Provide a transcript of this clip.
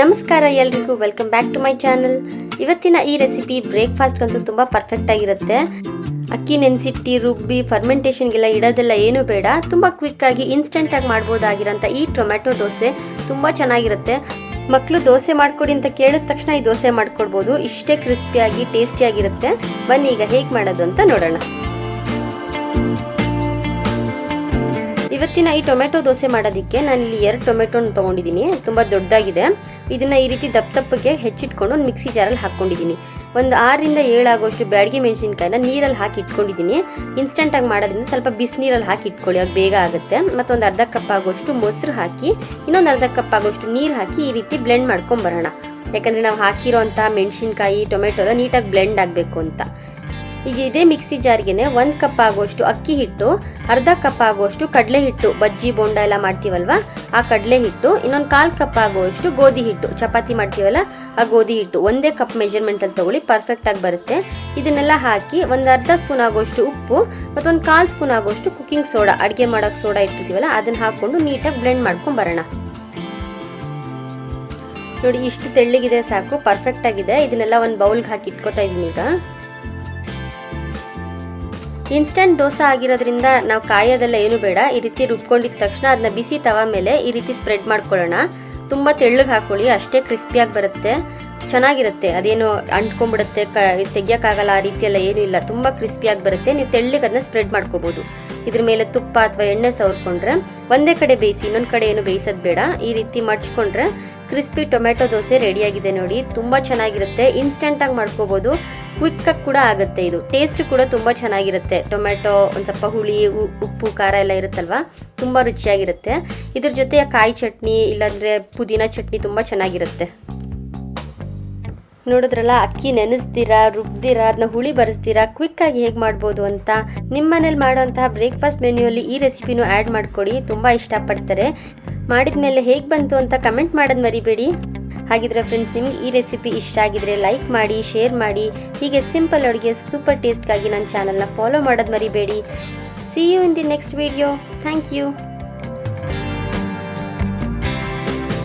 ನಮಸ್ಕಾರ ಎಲ್ರಿಗೂ welcome back to my channel ಇವತ್ತಿನ ಈ ರೆಸಿಪಿ ಬ್ರೇಕ್ಫಾಸ್ಟ್ಗಂತೂ ತುಂಬ ಪರ್ಫೆಕ್ಟ್ ಆಗಿರುತ್ತೆ. ಅಕ್ಕಿ ನೆನೆಸಿಟ್ಟಿ, ರುಬ್ಬಿ ಫರ್ಮೆಂಟೇಷನ್ಗೆಲ್ಲ ಇಡೋದೆಲ್ಲ ಏನು ಬೇಡ. ತುಂಬ ಕ್ವಿಕ್ಕಾಗಿ ಇನ್ಸ್ಟೆಂಟಾಗಿ ಮಾಡ್ಬೋದಾಗಿರೋಂಥ ಈ ಟೊಮ್ಯಾಟೊ ದೋಸೆ ತುಂಬ ಚೆನ್ನಾಗಿರುತ್ತೆ. ಮಕ್ಕಳು ದೋಸೆ ಮಾಡ್ಕೊಡಿ ಅಂತ ಕೇಳಿದ ತಕ್ಷಣ ಈ ದೋಸೆ ಮಾಡ್ಕೊಡ್ಬೋದು. ಇಷ್ಟೇ ಕ್ರಿಸ್ಪಿಯಾಗಿ ಟೇಸ್ಟಿಯಾಗಿರುತ್ತೆ ಬನ್ನಿ ಈಗ ಹೇಗೆ ಮಾಡೋದು ಅಂತ ನೋಡೋಣ. ಇವತ್ತಿನ ಈ ಟೊಮೆಟೊ ದೋಸೆ ಮಾಡೋದಕ್ಕೆ ನಾನು ಇಲ್ಲಿ ಎರಡು ಟೊಮೆಟೊನ ತೊಗೊಂಡಿದ್ದೀನಿ. ತುಂಬ ದೊಡ್ಡದಾಗಿದೆ. ಇದನ್ನ ಈ ರೀತಿ ದಪ್ಪ ದಪ್ಪಗೆ ಹೆಚ್ಚಿಟ್ಕೊಂಡು ಒಂದು ಮಿಕ್ಸಿ ಜಾರಲ್ಲಿ ಹಾಕ್ಕೊಂಡಿದ್ದೀನಿ. ಒಂದು ಆರರಿಂದ ಏಳಾಗೋಷ್ಟು ಬ್ಯಾಡಗಿ ಮೆಣಸಿನ್ಕಾಯಿನ ನೀರಲ್ಲಿ ಹಾಕಿ ಇಟ್ಕೊಂಡಿದ್ದೀನಿ. ಇನ್ಸ್ಟೆಂಟಾಗಿ ಮಾಡೋದ್ರಿಂದ ಸ್ವಲ್ಪ ಬಿಸಿನೀರಲ್ಲಿ ಹಾಕಿ ಇಟ್ಕೊಳ್ಳಿ, ಅದು ಬೇಗ ಆಗುತ್ತೆ. ಮತ್ತೊಂದು ಅರ್ಧ ಕಪ್ ಆಗೋಷ್ಟು ಮೊಸರು ಹಾಕಿ, ಇನ್ನೊಂದು ಅರ್ಧ ಕಪ್ ಆಗೋಷ್ಟು ನೀರು ಹಾಕಿ ಈ ರೀತಿ ಬ್ಲೆಂಡ್ ಮಾಡ್ಕೊಂಬರೋಣ ಯಾಕಂದರೆ ನಾವು ಹಾಕಿರೋಂಥ ಮೆಣಸಿನ್ಕಾಯಿ, ಟೊಮೆಟೊ ಎಲ್ಲ ನೀಟಾಗಿ ಬ್ಲೆಂಡ್ ಆಗಬೇಕು ಅಂತ. ಈಗ ಇದೇ ಮಿಕ್ಸಿ ಜಾರ್ಗೆನೆ ಒಂದು ಕಪ್ ಆಗುವಷ್ಟು ಅಕ್ಕಿ ಹಿಟ್ಟು, ಅರ್ಧ ಕಪ್ ಆಗುವಷ್ಟು ಕಡಲೆ ಹಿಟ್ಟು, ಬಜ್ಜಿ, ಬೋಂಡ ಎಲ್ಲ ಮಾಡ್ತೀವಲ್ವಾ? ಆ ಕಡಲೆ ಹಿಟ್ಟು, ಇನ್ನೊಂದು ಕಾಲು ಕಪ್ ಆಗುವಷ್ಟು ಗೋಧಿ ಹಿಟ್ಟು, ಚಪಾತಿ ಮಾಡ್ತೀವಲ್ಲ, ಆ ಗೋಧಿ ಹಿಟ್ಟು ಒಂದೇ ಕಪ್ ಮೆಜರ್ಮೆಂಟಲ್ಲಿ ತಗೊಳ್ಳಿ ಪರ್ಫೆಕ್ಟ್ ಆಗಿ ಬರುತ್ತೆ. ಇದನ್ನೆಲ್ಲ ಹಾಕಿ ಒಂದು ಅರ್ಧ ಸ್ಪೂನ್ ಆಗುವಷ್ಟು ಉಪ್ಪು ಮತ್ತೊಂದು ಕಾಲು ಸ್ಪೂನ್ ಆಗುವಷ್ಟು ಕುಕಿಂಗ್ ಸೋಡಾ ಅಡುಗೆ ಮಾಡೋಕೆ ಸೋಡಾ ಇಟ್ಟಿರ್ತೀವಲ್ಲ ಅದನ್ನ ಹಾಕೊಂಡು ನೀಟಾಗಿ ಬ್ಲೆಂಡ್ ಮಾಡ್ಕೊಂಡ್ ಬರೋಣ. ನೋಡಿ, ಇಷ್ಟು ತೆಳ್ಳಗಿದೆ ಸಾಕು ಪರ್ಫೆಕ್ಟ್ ಆಗಿದೆ. ಇದನ್ನೆಲ್ಲ ಒಂದು ಬೌಲ್ಗೆ ಹಾಕಿ ಇಟ್ಕೋತಾ ಇದ್ದೀನಿ ಈಗ. ಇನ್ಸ್ಟಂಟ್ ದೋಸೆ ಆಗಿರೋದ್ರಿಂದ ನಾವು ಕಾಯೋದೆಲ್ಲ ಏನು ಬೇಡ. ಈ ರೀತಿ ರುಬ್ಕೊಂಡಿದ ತಕ್ಷಣ ಅದನ್ನ ಬಿಸಿ ತವ ಮೇಲೆ ಈ ರೀತಿ ಸ್ಪ್ರೆಡ್ ಮಾಡ್ಕೊಳ್ಳೋಣ. ತುಂಬ ತೆಳ್ಳಗೆ ಹಾಕೊಳ್ಳಿ, ಅಷ್ಟೇ ಕ್ರಿಸ್ಪಿಯಾಗಿ ಬರುತ್ತೆ. ಚೆನ್ನಾಗಿರುತ್ತೆ. ಅದೇನು ಅಂಟ್ಕೊಂಡ್ಬಿಡುತ್ತೆ, ಕ, ತೆಗಿಯೋಕ್ಕಾಗಲ್ಲ, ಆ ರೀತಿ ಎಲ್ಲ ಏನೂ ಇಲ್ಲ. ತುಂಬ ಕ್ರಿಸ್ಪಿಯಾಗಿ ಬರುತ್ತೆ. ನೀವು ತೆಳ್ಳಗೆ ಅದನ್ನ ಸ್ಪ್ರೆಡ್ ಮಾಡ್ಕೋಬೋದು. ಇದ್ರ ಮೇಲೆ ತುಪ್ಪ ಅಥವಾ ಎಣ್ಣೆ ಸವರ್ಕೊಂಡ್ರೆ, ಒಂದೇ ಕಡೆ ಬೇಯಿಸಿ, ಇನ್ನೊಂದು ಕಡೆ ಏನು ಬೇಯಿಸೋದು ಬೇಡ. ಈ ರೀತಿ ಮಡ್ಚ್ಕೊಂಡ್ರೆ ಕ್ರಿಸ್ಪಿ ಟೊಮೆಟೊ ದೋಸೆ ರೆಡಿಯಾಗಿದೆ ನೋಡಿ, ತುಂಬ ಚೆನ್ನಾಗಿರುತ್ತೆ. ಇನ್ಸ್ಟೆಂಟಾಗಿ ಮಾಡ್ಕೋಬೋದು. ಕ್ವಿಕ್ಕಾಗಿ ಕೂಡ ಆಗುತ್ತೆ ಇದು. ಟೇಸ್ಟ್ ಕೂಡ ತುಂಬ ಚೆನ್ನಾಗಿರುತ್ತೆ. ಟೊಮೆಟೊ ಒಂದು ಸ್ವಲ್ಪ ಹುಳಿ ಉಪ್ಪು, ಖಾರ ಎಲ್ಲ ಇರುತ್ತಲ್ವಾ? ತುಂಬ ರುಚಿಯಾಗಿರುತ್ತೆ. ಇದ್ರ ಜೊತೆ ಕಾಯಿ ಚಟ್ನಿ, ಇಲ್ಲಾಂದರೆ ಪುದೀನ ಚಟ್ನಿ ತುಂಬ ಚೆನ್ನಾಗಿರುತ್ತೆ. ನೋಡಿದ್ರಲ್ಲ, ಅಕ್ಕಿ ನೆನೆಸ್ತೀರಾ ರುಬ್ದಿರಾ ಅದನ್ನ ಹುಳಿ ಬರೆಸ್ತೀರಾ ಕ್ವಿಕ್ ಆಗಿ ಹೇಗೆ ಮಾಡ್ಬೋದು ಅಂತ. ನಿಮ್ಮ ಮನೇಲಿ ಮಾಡುವಂತಹ ಬ್ರೇಕ್ಫಾಸ್ಟ್ ಅಲ್ಲಿ ಈ ರೆಸಿಪಿನೂ ಆ್ಯಡ್ ಮಾಡ್ಕೊಡಿ. ತುಂಬ ಇಷ್ಟಪಡ್ತಾರೆ. ಮಾಡಿದ್ಮೇಲೆ ಹೇಗೆ ಬಂತು ಅಂತ ಕಮೆಂಟ್ ಮಾಡೋದು ಮರಿಬೇಡಿ. ಹಾಗಿದ್ರೆ ಫ್ರೆಂಡ್ಸ್ ನಿಮ್ಗೆ ಈ ರೆಸಿಪಿ ಇಷ್ಟ ಆಗಿದ್ರೆ ಲೈಕ್ ಮಾಡಿ ಶೇರ್ ಮಾಡಿ. ಹೀಗೆ ಸಿಂಪಲ್ ಅಡುಗೆ ಸೂಪರ್ ಟೇಸ್ಟ್ಗಾಗಿ ನನ್ನ ಚಾನಲ್ನ ಫಾಲೋ ಮಾಡೋದು ಮರಿಬೇಡಿ. See you in the next video thank you